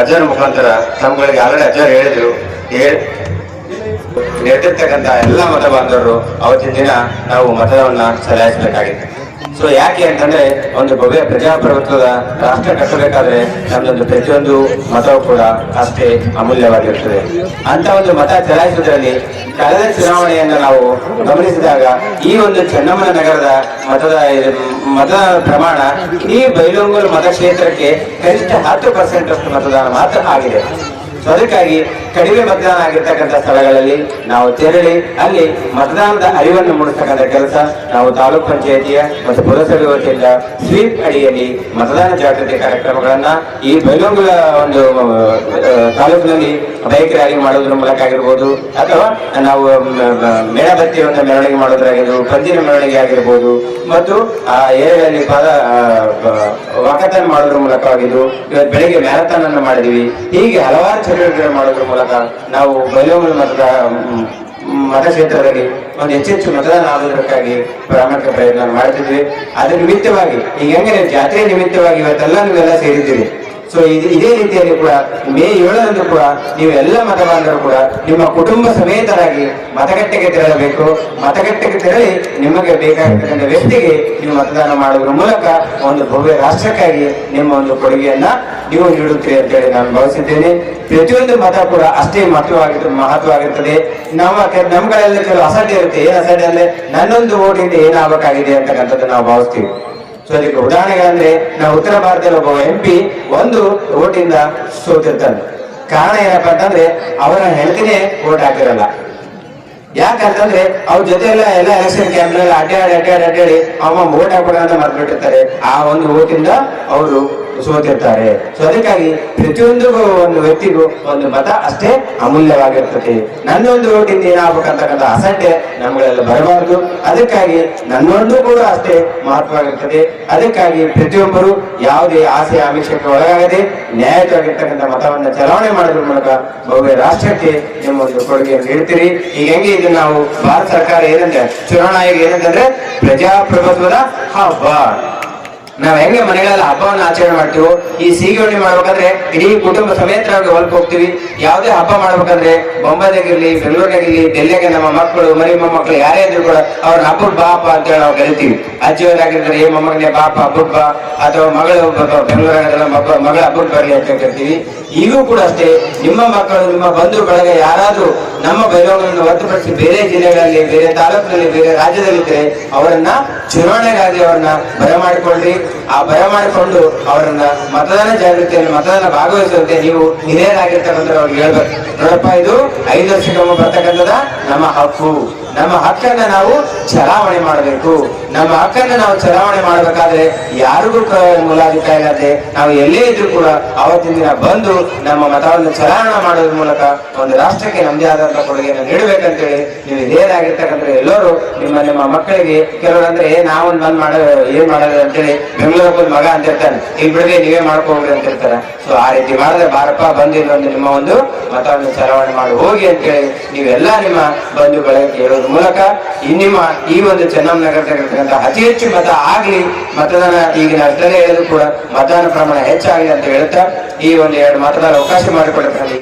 ಅಜ್ಜರ ಮುಖಾಂತರ ನಮ್ಗಳಿಗೆ ಆಲ್ರೆಡಿ ಅಜ್ಜರು ಹೇಳಿದ್ರು. ಏ ನಡೆದಿರ್ತಕ್ಕಂಥ ಎಲ್ಲ ಮತ ಬಾಂಧವರು ಅವತ್ತಿನ ದಿನ ನಾವು ಮತವನ್ನ ಚಲಾಯಿಸಬೇಕಾಗಿತ್ತು. ಸೊ ಯಾಕೆ ಅಂತಂದ್ರೆ ಒಂದು ಭವ್ಯ ಪ್ರಜಾಪ್ರಭುತ್ವದ ರಾಷ್ಟ್ರ ಕಟ್ಟಬೇಕಾದ್ರೆ ನಮ್ದೊಂದು ಪ್ರತಿಯೊಂದು ಮತವು ಕೂಡ ಅಷ್ಟೇ ಅಮೂಲ್ಯವಾಗಿರುತ್ತದೆ. ಅಂತ ಒಂದು ಮತ ಚಲಾಯಿಸುವುದರಲ್ಲಿ ಕಳೆದ ಚುನಾವಣೆಯನ್ನು ನಾವು ಗಮನಿಸಿದಾಗ ಈ ಒಂದು ಚೆನ್ನಮ್ಮನ ನಗರದ ಮತದ ಮತ ಪ್ರಮಾಣ ಈ ಬೈಲೊಂಗೂರು ಮತಕ್ಷೇತ್ರಕ್ಕೆ ಕನಿಷ್ಠ ಹತ್ತು ಪರ್ಸೆಂಟ್ ಅಷ್ಟು ಮತದಾನ ಮಾತ್ರ ಆಗಿದೆ. ಸೊ ಅದಕ್ಕಾಗಿ ಕಡಿಮೆ ಮತದಾನ ಆಗಿರ್ತಕ್ಕಂಥ ಸ್ಥಳಗಳಲ್ಲಿ ನಾವು ತೆರಳಿ, ಅಲ್ಲಿ ಮತದಾನದ ಅರಿವನ್ನು ಮೂಡಿಸ್ತಕ್ಕಂಥ ಕೆಲಸ ನಾವು ತಾಲೂಕ್ ಪಂಚಾಯತಿಯ ಮತ್ತು ಪುರಸಭೆ ವತಿಯಿಂದ ಸ್ವೀಪ್ ಅಡಿಯಲ್ಲಿ ಮತದಾನ ಜಾಗೃತಿ ಕಾರ್ಯಕ್ರಮಗಳನ್ನ ಈ ಬೈಲಂಗುಲ ಒಂದು ತಾಲೂಕಿನಲ್ಲಿ ಬೈಕ್ ರ್ಯಾಲಿ ಮಾಡೋದ್ರ ಮೂಲಕ ಆಗಿರ್ಬೋದು, ಅಥವಾ ನಾವು ಮೇಣಬತ್ತಿ ಒಂದು ಮೆರವಣಿಗೆ ಮಾಡೋದ್ರಾಗಿರ್ಬೋದು, ಪಂಜಿನ ಮೆರವಣಿಗೆ ಆಗಿರ್ಬೋದು, ಮತ್ತು ಆ ಏರಿಯಾದಲ್ಲಿ ಪಾದ ವಾಕಥಾನ್ ಮಾಡೋದ್ರ ಮೂಲಕವಾಗಿದ್ದು ಇವತ್ತು ಬೆಳಿಗ್ಗೆ ಮ್ಯಾರಥಾನ್ ಅನ್ನು ಮಾಡಿದ್ವಿ. ಹೀಗೆ ಹಲವಾರು ಚಟುವಟಿಕೆಗಳು ಮಾಡೋದ್ರ ಮೂಲಕ ನಾವು ಬಯಲೂರು ಮತದ ಮತಕ್ಷೇತ್ರದಲ್ಲಿ ಒಂದು ಹೆಚ್ಚೆಚ್ಚು ಮತದಾನ ಆಗುವುದಕ್ಕಾಗಿ ಪ್ರಾಮಾಣಿಕ ಪ್ರಯತ್ನ ಮಾಡ್ತಿದ್ವಿ. ಅದ್ರ ನಿಮಿತ್ತವಾಗಿ, ಈಗ ಹೆಂಗೆ ಜಾತ್ರೆ ನಿಮಿತ್ತವಾಗಿ ಇವತ್ತೆಲ್ಲ ನೀವೆಲ್ಲ ಸೇರಿದ್ದೀರಿ. ಸೊ ಇದು ಇದೇ ರೀತಿಯಲ್ಲಿ ಕೂಡ ಮೇ ಏಳರಂದು ಕೂಡ ನೀವು ಎಲ್ಲ ಮತ ಬಾಂಧವರು ಕೂಡ ನಿಮ್ಮ ಕುಟುಂಬ ಸಮೇತರಾಗಿ ಮತಗಟ್ಟೆಗೆ ತೆರಳಬೇಕು. ಮತಗಟ್ಟೆಗೆ ತೆರಳಿ ನಿಮಗೆ ಬೇಕಾಗಿರ್ತಕ್ಕಂಥ ವ್ಯಕ್ತಿಗೆ ನೀವು ಮತದಾನ ಮಾಡುವುದರ ಮೂಲಕ ಒಂದು ಭವ್ಯ ರಾಷ್ಟ್ರಕ್ಕಾಗಿ ನಿಮ್ಮ ಒಂದು ಕೊಡುಗೆಯನ್ನ ನೀವು ನೀಡುತ್ತೀರಿ ಅಂತೇಳಿ ನಾನು ಭಾವಿಸಿದ್ದೇನೆ ಪ್ರತಿಯೊಂದು ಮತ ಕೂಡ ಅಷ್ಟೇ ಮಹತ್ವವಾಗಿತ್ತು ಮಹತ್ವವಾಗಿರ್ತದೆ. ನಮ್ಮ ಕೆ- ನಮ್ಗಳೆಲ್ಲ ಕೆಲವು ಅಸಡ್ಡೆ ಇರುತ್ತೆ. ಏನು ಅಸಡ್ಡೆ ಅಂದ್ರೆ ನನ್ನೊಂದು ಓಟಿಂದ ಏನಾಗಬೇಕಾಗಿದೆ ಅಂತಕ್ಕಂಥದ್ದು ನಾವು ಭಾವಿಸ್ತೀವಿ. ಸೊ ಅದಕ್ಕೆ ಉದಾಹರಣೆಗೆ ಅಂದ್ರೆ, ನಾವು ಉತ್ತರ ಭಾರತದಲ್ಲಿ ಒಬ್ಬ ಎಂ ಪಿ ಒಂದು ಓಟಿಂದ ಸೋತಿರ್ತಾನೆ. ಕಾರಣ ಏನಪ್ಪಾ ಅಂತಂದ್ರೆ, ಅವರ ಹೆಂಡತಿನೇ ಓಟ್ ಹಾಕಿರಲ್ಲ. ಯಾಕಂತಂದ್ರೆ ಅವ್ರ ಜೊತೆ ಎಲ್ಲ ಎಲ್ಲ ಎಲೆಕ್ಷನ್ ಕ್ಯಾಂಪ್ನಲ್ಲಿ ಅಡ್ಡಾಡಿ ಅಡ್ಡಾಡಿ ಅಡ್ಡಾಡಿ ಅವ ಓಟ್ ಹಾಕೋಣ ಅಂತ ಮರ್ಬಿಟ್ಟಿರ್ತಾರೆ ಆ ಒಂದು ಓಟಿಂದ ಅವರು ಸೋತಿರ್ತಾರೆ. ಸೊ ಅದಕ್ಕಾಗಿ ಪ್ರತಿಯೊಂದು ಒಂದು ವ್ಯಕ್ತಿಗೂ ಒಂದು ಮತ ಅಷ್ಟೇ ಅಮೂಲ್ಯವಾಗಿರ್ತದೆ. ನನ್ನೊಂದು ಓಟಿಂದ ಏನಾಗಬೇಕಂತಕ್ಕಂಥ ಅಸಡ್ಡೆ ನಮ್ಗಳೆಲ್ಲ ಬರಬಾರದು. ಅದಕ್ಕಾಗಿ ನನ್ನೊಂದು ಕೂಡ ಅಷ್ಟೇ ಮಹತ್ವವಾಗಿರ್ತದೆ. ಅದಕ್ಕಾಗಿ ಪ್ರತಿಯೊಬ್ಬರು ಯಾವುದೇ ಆಸೆ ಆಮಿಷಕ್ಕೆ ಒಳಗಾಗದೆ ನ್ಯಾಯಯುತವಾಗಿರ್ತಕ್ಕಂಥ ಮತವನ್ನು ಚಲಾವಣೆ ಮಾಡೋದ್ರ ಮೂಲಕ ಭವ್ಯ ರಾಷ್ಟ್ರಕ್ಕೆ ನಿಮ್ಮ ಒಂದು ಕೊಡುಗೆಯನ್ನು ನೀಡ್ತೀರಿ ಈಗ ಹೆಂಗೆ ಇದು ನಾವು ಭಾರತ ಸರ್ಕಾರ ಏನಂದ್ರೆ, ಚುನಾವಣಾ ಆಯೋಗ ಏನಂತಂದ್ರೆ ಪ್ರಜಾಪ್ರಭುತ್ವದ ಹಬ್ಬ. ನಾವ್ ಹೆಂಗೆ ಮನೆಗಳಲ್ಲಿ ಹಬ್ಬವನ್ನು ಆಚರಣೆ ಮಾಡ್ತೀವೋ, ಈ ಸೀಗರಣಿ ಮಾಡ್ಬೇಕಾದ್ರೆ ಇಡೀ ಕುಟುಂಬ ಸಮೇತರಾಗಿ ಹೊಲಕ್ಕೆ ಹೋಗ್ತೀವಿ. ಯಾವುದೇ ಹಬ್ಬ ಮಾಡ್ಬೇಕಂದ್ರೆ ಬೊಂಬೈದಾಗಿರ್ಲಿ ಬೆಂಗಳೂರಿನಾಗಿರ್ಲಿ ಡೆಲ್ಲಿಗೆ ನಮ್ಮ ಮಕ್ಕಳು ಮರಿ ಮೊಮ್ಮಕ್ಕಳು ಯಾರೇ ಇದ್ರು ಕೂಡ ಅವ್ರನ್ನ ಹಬ್ಬದ ಬಾಪ ಅಂತ ಹೇಳಿ ನಾವು ಕರಿತೀವಿ. ಅಜ್ಜಿಯವರಾಗಿರ್ತಾರೆ ಏ ಮೊಮ್ಮಗನೇ ಬಾಪ ಹಬ್ಬಕ್ಕೆ ಬಾ. ಅಥವಾ ಮಗಳು ಬೆಂಗಳೂರಾಗಿರಲ್ಲ ಮಗ, ಮಗಳ ಹಬ್ಬಕ್ಕೆ ಬರ್ಲಿ ಅಂತ ಕರಿತೀವಿ ಈಗೂ ಕೂಡ ಅಷ್ಟೇ, ನಿಮ್ಮ ಮಕ್ಕಳು, ನಿಮ್ಮ ಬಂಧು ಬಳಗ ಯಾರಾದರೂ ನಮ್ಮ ಬೈಲೋಗಗಳನ್ನು ಹೊರತುಪಡಿಸಿ ಬೇರೆ ಜಿಲ್ಲೆಗಳಲ್ಲಿ, ಬೇರೆ ತಾಲೂಕಿನಲ್ಲಿ, ಬೇರೆ ರಾಜ್ಯದಲ್ಲಿದ್ದರೆ ಅವರನ್ನ ಚುನಾವಣೆಗಾಗಿ ಅವರನ್ನ ಬರಮಾಡಿಕೊಳ್ಳ್ರಿ ಆ ಬರಮಾಡಿಕೊಂಡು ಅವರನ್ನ ಮತದಾನ ಜಾಗೃತಿಯಲ್ಲಿ ಮತದಾನ ಭಾಗವಹಿಸುವಂತೆ ನೀವು ಹಿರಿಯರಾಗಿರ್ತಕ್ಕಂಥ ಅವ್ರಿಗೆ ಹೇಳ್ಬೇಕು. ನೋಡಪ್ಪ, ಇದು ಐದು ವರ್ಷಕ್ಕೊಮ್ಮೆ ಬರ್ತಕ್ಕಂಥದ ನಮ್ಮ ಹಕ್ಕು. ನಮ್ಮ ಹಕ್ಕನ್ನ ನಾವು ಚಲಾವಣೆ ಮಾಡಬೇಕು. ನಮ್ಮ ಹಕ್ಕನ್ನ ನಾವು ಚಲಾವಣೆ ಮಾಡಬೇಕಾದ್ರೆ ಯಾರಿಗೂ ಇಲ್ಲದೆ ನಾವು ಎಲ್ಲೇ ಇದ್ರೂ ಕೂಡ ಅವತ್ತಿನ ದಿನ ಬಂದು ನಮ್ಮ ಮತವನ್ನು ಚಲಾವಣೆ ಮಾಡೋದ್ರ ಮೂಲಕ ಒಂದು ರಾಷ್ಟ್ರಕ್ಕೆ ನಮ್ಮದೇ ಆದಂತಹ ಕೊಡುಗೆಯನ್ನು ನೀಡಬೇಕಂತೇಳಿ ನೀವು ಹಿರಿಯರಾಗಿರ್ತಕ್ಕಂಥ ಎಲ್ಲರೂ ನಿಮ್ಮ ನಿಮ್ಮ ಮಕ್ಕಳಿಗೆ ಕೆಲವರು ಅಂದ್ರೆ ಏ, ನಾವೊಂದು ಬಂದ್ ಮಾಡ, ಏನ್ ಮಾಡೋದು? ಅಂತೇಳಿ ಬೆಂಗಳೂರು ಒಂದು ಮಗ ಅಂತ ಇರ್ತಾನೆ ಇಲ್ಲಿ ಬಿಡದೆ ನೀವೇ ಮಾಡ್ಕೋಗ್ರಿ ಅಂತ ಇರ್ತಾರೆ ಸೊ ಆ ರೀತಿ ಮಾಡಿದ್ರೆ ಬಾರಪ್ಪ ಬಂದಿಲ್ಲ ಒಂದು ನಿಮ್ಮ ಒಂದು ಮತವನ್ನು ಚಲಾವಣೆ ಮಾಡಿ ಹೋಗಿ ಅಂತೇಳಿ ನೀವೆಲ್ಲ ನಿಮ್ಮ ಬಂಧು ಬಳಕೆ ಹೇಳೋದ್ರ ಮೂಲಕ ನಿಮ್ಮ ಈ ಒಂದು ಚೆನ್ನಮ್ಮನಗರದಲ್ಲಿರ್ತಕ್ಕಂಥ ಅತಿ ಹೆಚ್ಚು ಮತ ಆಗ್ಲಿ, ಮತದಾನ ಈಗಿನ ಅರ್ಥನೇ ಹೇಳಿದ್ರು ಕೂಡ ಮತದಾನ ಪ್ರಮಾಣ ಹೆಚ್ಚಾಗಿದೆ ಅಂತ ಹೇಳ್ತಾ ಈ ಒಂದು ಎರಡು ಮತದಾನ ಅವಕಾಶ ಮಾಡಿಕೊಡಬೇಕು